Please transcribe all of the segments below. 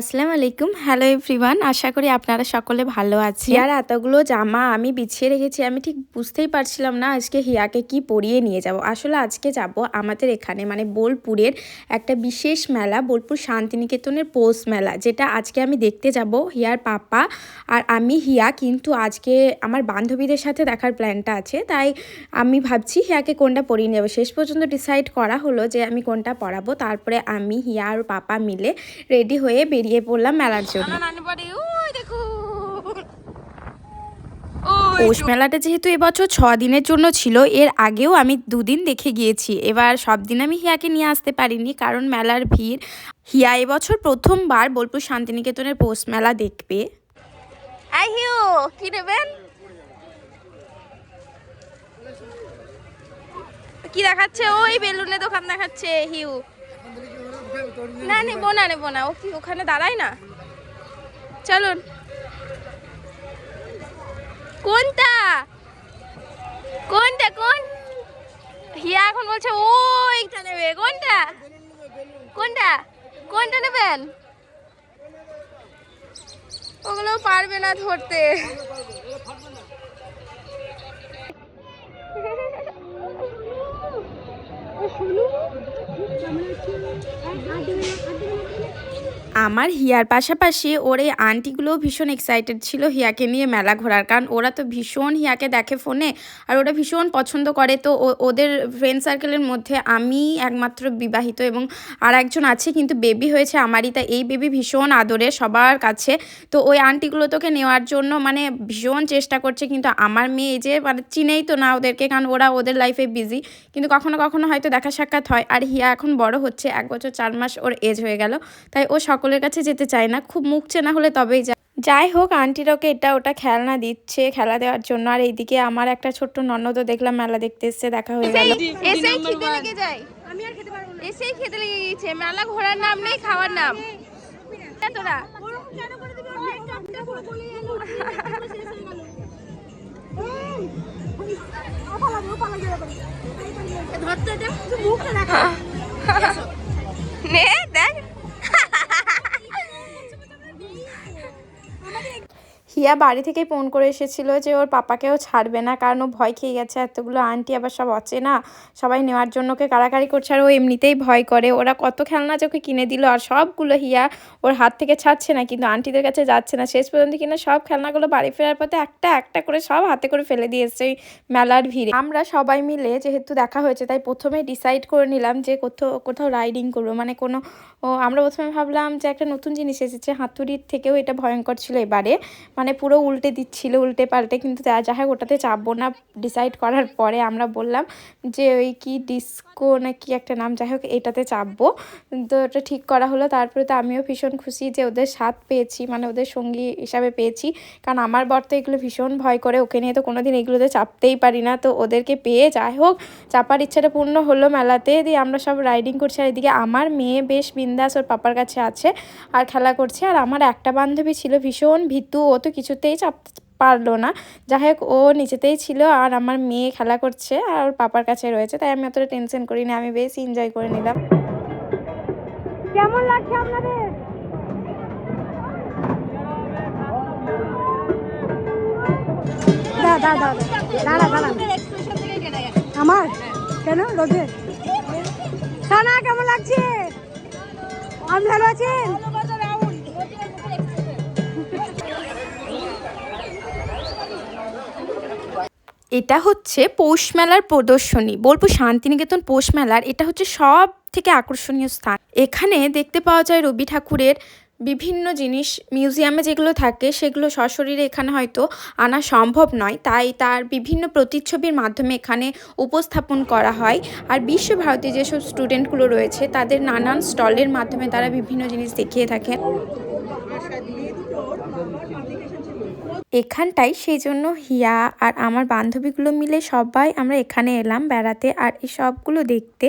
আসসালামু আলাইকুম। Hello everyone আশা করি আপনারা সকলে ভালো আছেন। আর এতগুলো জামা আমি বিছিয়ে রেখেছি, আমি ঠিক বুঝতেই পারছিলাম না আজকে হিয়াকে কি পরিয়ে নিয়ে যাব। আসলে আজকে যাব আমাদের এখানে মানে বোলপুরের একটা বিশেষ মেলা, বোলপুর শান্তিনিকেতনের পৌষ মেলা, যেটা আজকে আমি দেখতে যাব হিয়ার পাপা আর আমি হিয়া, কিন্তু আজকে আমার বান্ধবীদের সাথে দেখার প্ল্যানটা আছে, তাই আমি ভাবছি হিয়াকে কোনটা পরিয়ে নেব শেষ পর্যন্ত ডিসাইড করা হলো যে আমি কোনটা পরাবো, তারপরে আমি হিয়া আর পাপা মিলে রেডি হয়ে বেরিয়ে পড়লাম মেলার জন্য। পৌষ মেলাটা যেহেতু এবছর ছ দিনের জন্য ছিল এর আগেও আমি দুদিন দেখে গিয়েছি। এবার সব দিন আমি হিয়াকে নিয়ে আসতে পারিনি কারণ মেলার ভিড়। হিয়া এবছর প্রথমবার বোলপুর শান্তিনিকেতনের পৌষ মেলা দেখবে। কি নেবেন? কি দেখাচ্ছে? ওই বেলুনের দোকান দেখাচ্ছে হিউ। না, নেব না নেব না। ও কি, ওখানে দাঁড়ায় না? চলুন। কোনটা? কোনটা, কোন? হিয়া এখন বলছে ওইটা নেবে। কোনটা? কোনটা? কোনটা নেবেন? ওগুলো পারবে না ধরতে। আমার হিয়ার পাশাপাশি ওর এই আন্টিগুলোও ভীষণ এক্সাইটেড ছিল হিয়াকে নিয়ে মেলা ঘোরার। কারণ ওরা তো ভীষণ হিয়াকে দেখে ফোনে আর ওরা ভীষণ পছন্দ করে। তো ওদের ফ্রেন্ড সার্কেলের মধ্যে আমি একমাত্র বিবাহিত এবং আর একজন আছে, কিন্তু বেবি হয়েছে আমারই। তা এই বেবি ভীষণ আদরে সবার কাছে। তো ওই আন্টিগুলো তোকে নেওয়ার জন্য মানে ভীষণ চেষ্টা করছে, কিন্তু আমার মেয়ে যে মানে চিনেই তো না ওদেরকে, কারণ ওরা ওদের লাইফে বিজি কিন্তু কখনো কখনো হয়তো দেখা সাক্ষাৎ হয়। আর হিয়া এখন বড় হচ্ছে, এক বছর চার মাস ওর এজ হয়ে গেল। তাই ও সকলের কাছে যেতে চায় না খুব মুখ চেনা হলে তবেই যায়। যাই হোক আন্টিরা ওকে এটা ওটা খেলনা দিচ্ছে খেলা দেওয়ার জন্য। আর এইদিকে আমার একটা ছোট্ট ননদও দেখলাম মেলা দেখতে এসছে দেখা হয়ে গেল। এসেই খিদে লেগে যায়। আমি আর খেতে পারব না। এসেই খেতে লেগে গেছে মেলা ঘোরার নাম নেই খাওয়ার নাম। এ তোরা নে দেখ। হিয়া বাড়ি থেকে ফোন করে এসেছিল যে ওর পাপাকেও ছাড়বে না, কারণ ও ভয় খেয়ে গেছে, এতগুলো আন্টি আবার সব অচেনা, সবাই নেওয়ার জন্য ওকে কাড়াকাড়ি করছে আর ও এমনিতেই ভয় করে। ওরা কত খেলনা যে ওকে কিনে দিল আর সবগুলো হিয়া ওর হাত থেকে ছাড়ছে না, কিন্তু আন্টিদের কাছে যাচ্ছে না। শেষ পর্যন্ত কিনা সব খেলনাগুলো বাড়ি ফেরার পথে একটা একটা করে সব হাতে করে ফেলে দিয়ে এসছে ওই মেলার ভিড়ে। আমরা সবাই মিলে যেহেতু দেখা হয়েছে, তাই প্রথমে ডিসাইড করে নিলাম যে কোথাও কোথাও রাইডিং করব। মানে কোনো আমরা প্রথমে ভাবলাম যে একটা নতুন জিনিস এসেছে, হাতুড়ির থেকেও এটা ভয়ঙ্কর ছিল এবারে। মানে পুরো উল্টে দিচ্ছিল, উল্টে পাল্টে, কিন্তু যা যা হয় ওটাতে চাপবো না। ডিসাইড করার পরে আমরা বললাম যে, ওই কি ডিস্কো না কি একটা নাম, যাই হোক, এটাতে চাপবো। তো ওটা ঠিক করা হলো। তারপরে তো আমিও ভীষণ খুশি যে, ওদের সাথ পেয়েছি মানে ওদের সঙ্গী হিসাবে পেয়েছি। কারণ আমার বর তো এগুলো ভীষণ ভয় করে, ওকে নিয়ে তো কোনোদিন এগুলোতে চাপতেই পারি না। তো ওদেরকে পেয়ে যাই হোক, চাপার ইচ্ছাটা পূর্ণ হলো মেলাতে। দিয়ে আমরা সব রাইডিং করছি, আর এদিকে আমার মেয়ে বেশ বিন্দাস ওর পাপার কাছে আছে আর খেলা করছে। আর আমার একটা বান্ধবী ছিল ভীষণ ভীতু, ও তো কিছুতেই চাপতে পারল না। যাই হোক ও নিচেতেই ছিল আর আমার মেয়ে খেলা করছে আর ওর পাপার কাছে রয়েছে তাই আমি অতটা টেনশন করি না আমি বেশ এনজয় করে নিলাম। কেমন লাগছে আপনাদের? আমার? কেন? রোদে? কেমন লাগছে? আপনি ভালো আছেন? এটা হচ্ছে পৌষ মেলার প্রদর্শনী। বোলপুর শান্তিনিকেতন পৌষ মেলার এটা হচ্ছে সব থেকে আকর্ষণীয় স্থান। এখানে দেখতে পাওয়া যায় রবি ঠাকুরের বিভিন্ন জিনিস। মিউজিয়ামে যেগুলো থাকে সেগুলো সশরীরে এখানে হয়তো আনা সম্ভব নয়। তাই তার বিভিন্ন প্রতিচ্ছবির মাধ্যমে এখানে উপস্থাপন করা হয়। আর বিশ্বভারতী যেসব স্টুডেন্টগুলো রয়েছে, তাদের নানান স্টলের মাধ্যমে তারা বিভিন্ন জিনিস দেখিয়ে থাকেন। এখানটাই সেই জন্য হিয়া আর আমার বান্ধবীগুলো মিলে সবাই আমরা এখানে এলাম বেড়াতে আর এই সবগুলো দেখতে।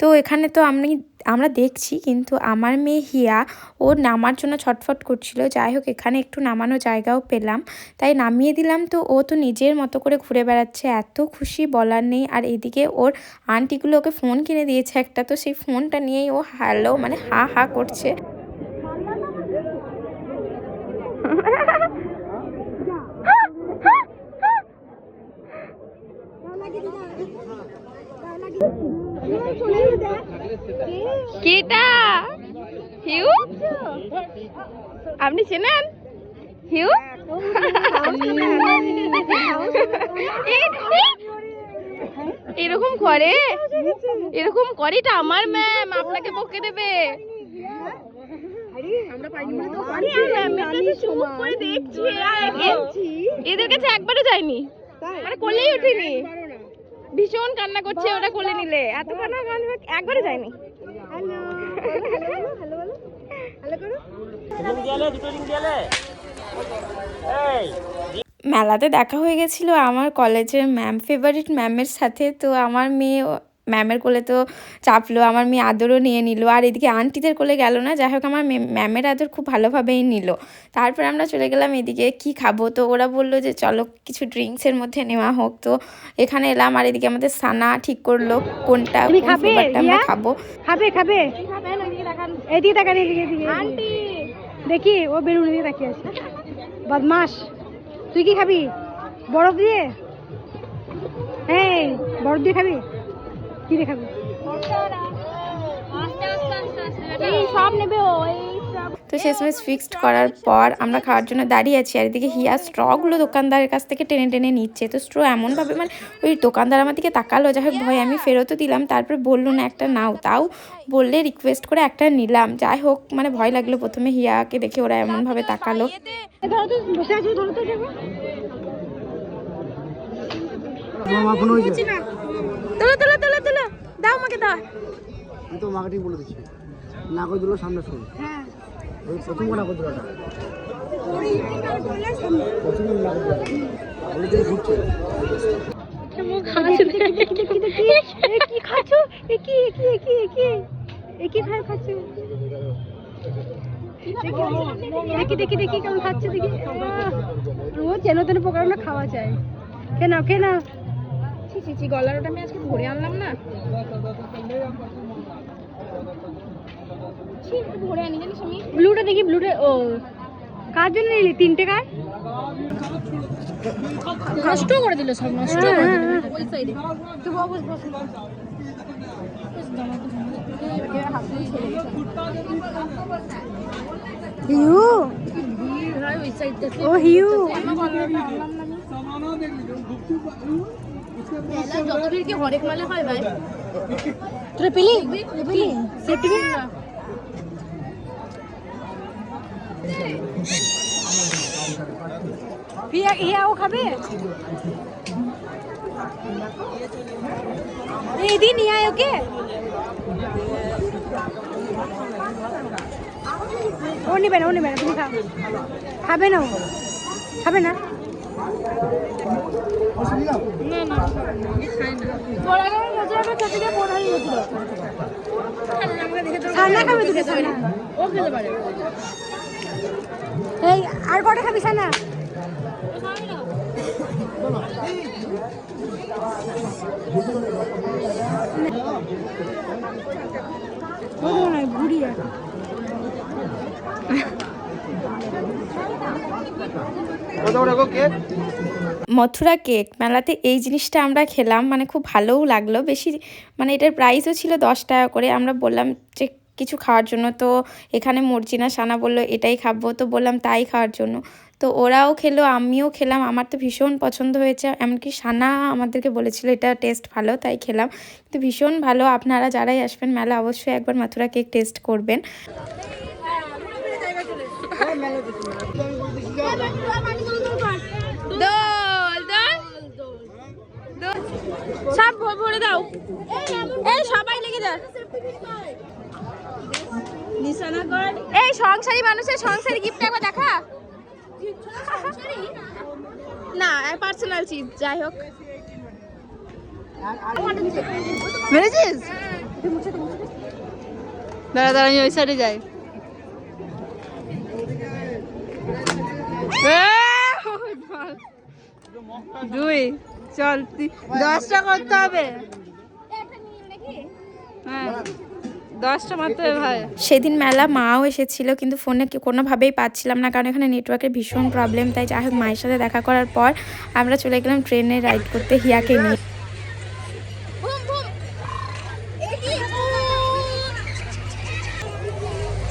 তো এখানে তো আমি, আমরা দেখছি কিন্তু আমার মেয়ে হিয়া ও নামার জন্য ছটফট করছিল। যাই হোক, এখানে একটু নামানো জায়গাও পেলাম। তাই নামিয়ে দিলাম তো, ও তো নিজের মতো করে ঘুরে বেড়াচ্ছে। এত খুশি বলার নেই। আর এদিকে ওর আন্টিগুলো ওকে ফোন কিনে দিয়েছে একটা। তো সেই ফোনটা নিয়েই ও হ্যালো মানে হা হা করছে। কেটা? হিউ আপনি চেনেন? হিউ এরকম করে? এরকম করেটা আমার ম্যাম আপনাকে বকে দেবে। এদের কাছে একবারও যায়নি। মানে কোলেই উঠিনি ভীষণ কান্না করছে ওটা কোলে নিলে। এত কান্না একবারে যায়নি। মেলাতে দেখা হয়ে গেছিল আমার কলেজের ম্যাম ফেভারিট ম্যামের সাথে। তো আমার মেয়ে ম্যামের কোলে তো চাপলো আমার মেয়ে আদরও নিয়ে নিল আর এদিকে আন্টিদের কোলে গেল না যাই হোক আমার ম্যামের আদর খুব ভালোভাবেই নিল। তারপর আমরা চলে গেলাম এদিকে কি খাব? তো ওরা বলল যে চলো কিছু ড্রিঙ্কসের মধ্যে নেওয়া হোক। তো এখানে এলাম আর এদিকে আমাদের সানা ঠিক করল কোনটা তুমি কোন ফ্লেভারটা আমরা খাব। খাবে খাবে? এদিকে তাকান এদিকে এদিকে আন্টি! দেখি ও বেলুন দিয়ে তাকিয়ে আছে। বদমাস তুই কি খাবি? বরফ দিয়ে? হ্যাঁ বরফ দিয়ে খাবি? কি দিয়ে খাবি এই সব নেবে ও এই সব। তো শেষমেশ ফিক্সড করার পর আমরা খাওয়ার জন্য দাঁড়িয়ে আছি। আর এদিকে হিয়া স্ট্রগুলো দোকানদারের কাছ থেকে টেনে টেনে নিচ্ছে। তো স্ট্র এমনভাবে মানে ওই দোকানদার আমার দিকে তাকালো যাই হোক ভয় আমি ফেরতও দিলাম। তারপরে বলল না একটা নাও। তাও বললে রিকোয়েস্ট করে একটা নিলাম। যাই হোক মানে ভয় লাগল প্রথমে হিয়াকে দেখে ওরা এমনভাবে তাকালো। তোলো তোলো দাও আমাকে দাও। আমি তো মার্কেটিং বলে দিচ্ছি। দিল সামনে শোন। হ্যাঁ। ওই প্রথম ঘুরছে দেখি দেখি কি খাচ্ছো? দেখি দেখি দেখি কেমন খাচ্ছে দেখি। আহ, ও চেনো তেন প্রকার আমরা খাওয়া চাই কে নাও কে নাও। ছি ছি গলার ওটা আমি আজকে ধরে আনলাম না। ধরে আনি জানিস আমি? ব্লুটা দেখি ব্লুটা ও কার জন্য নিলি? তিনটে কার? নষ্ট করে দিল সব নষ্ট হ্যাঁ, করে হ্যাঁ, দিল। হ্যাঁ। ওই সাইডে ও হিউ। হরেক মালে হয় ভাই। তোরা পেলি? পেলি? সেফটি হিয়া হিয়া ও খাবে? এই দিন আয় ওকে। ও নেবে না ও নেবে না তুমি খাও। খাবে না ও। খাবে না? সানা ও খেতে পারে এই আর কটা খাবি সানা ঘুরি কত গো কেক? মথুরা কেক মেলাতে এই জিনিসটা আমরা খেলাম মানে খুব ভালোও লাগল। বেশি মানে এটার প্রাইসও ছিল দশ টাকা করে। আমরা বললাম যে কিছু খাওয়ার জন্য, তো এখানে মর্জিনা সানা বলল, এটাই খাব। তো বললাম, তাই খাওয়ার জন্য। তো ওরাও খেলো, আমিও খেলাম। আমার তো ভীষণ পছন্দ হয়েছে, এমনকি সানা আমাদেরকে বলেছিল, এটা টেস্ট ভালো, তাই খেলাম। কিন্তু ভীষণ ভালো। আপনারা যারাই আসবেন মেলা, অবশ্যই একবার মথুরা কেক টেস্ট করবেন দোল দোল দোল সব ভরে দাও। এই, সবাই লেগে যা এই, সংসারী মানুষের সংসারী গিফট একবার দেখা। না পার্সোনাল চিজ যাই হোক। মেরেছিস? দাঁড়া দাঁড়া, আমি ওই সাইডে যাই। দুই চল দশটা করতে হবে। হ্যাঁ দশটা মাত্র ভাই। সেদিন মেলা মাও এসেছিল কিন্তু ফোনে কোনোভাবেই পাচ্ছিলাম না কারণ এখানে নেটওয়ার্কের ভীষণ প্রবলেম তাই যাই হোক মায়ের সাথে দেখা করার পর আমরা চলে গেলাম ট্রেনে রাইড করতে হিয়াকে নিয়ে। বুম বুম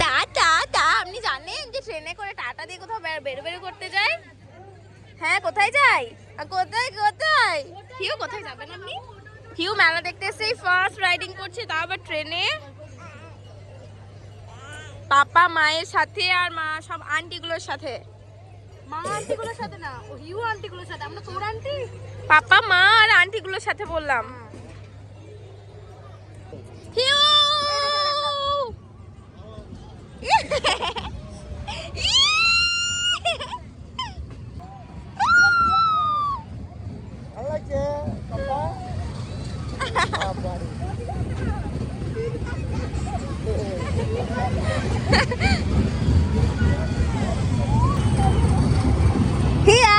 টাটা টা আপনি জানেন যে ট্রেনে করে টাটা দিয়ে কোথাও বের বের করতে যায় হ্যাঁ কোথায় যাই? কোথায় কোথায়? হিউ কোথায় যাবেন আপনি? হিউ মেলা দেখতে এসে ফার্স্ট রাইডিং করছে তা আবার ট্রেনে পাপা মায়ের সাথে আর মা সব আন্টিগুলোর সাথে। মা আন্টিগুলোর সাথে না ও হিউ আন্টিগুলোর সাথে আমরা তোর আন্টি পাপা মা আর আন্টিগুলোর সাথে বললাম হিউ হিয়া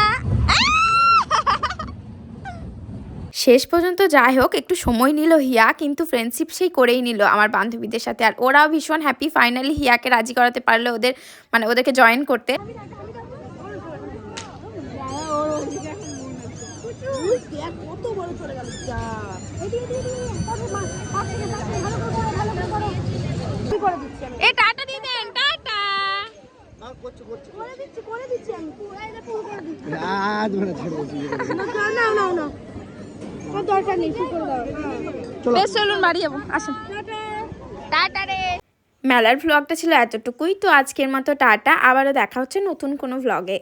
শেষ পর্যন্ত যাই হোক একটু সময় নিল হিয়া কিন্তু ফ্রেন্ডশিপ সেই করেই নিল আমার বান্ধবীদের সাথে। আর ওরাও ভীষণ হ্যাপি ফাইনালি হিয়াকে রাজি করাতে পারল ওদের মানে ওদেরকে জয়েন করতে। এটি এটি এটি করে দিচ্ছি আমি এ টাটা দিয়ে দেন টাটা। করছে করছে। করে দিচ্ছি আমি। পুরাই না পুরো করে দিচ্ছি। না না না না। দরকার নেই হ্যাঁ। বেশ চলুন বাড়ি যাব। আসুন। টাটা। রে। মেলার ভ্লগটা ছিল এতটুকুই তো আজকের মতো টাটা। আবারও দেখা হচ্ছে নতুন কোনো ভ্লগে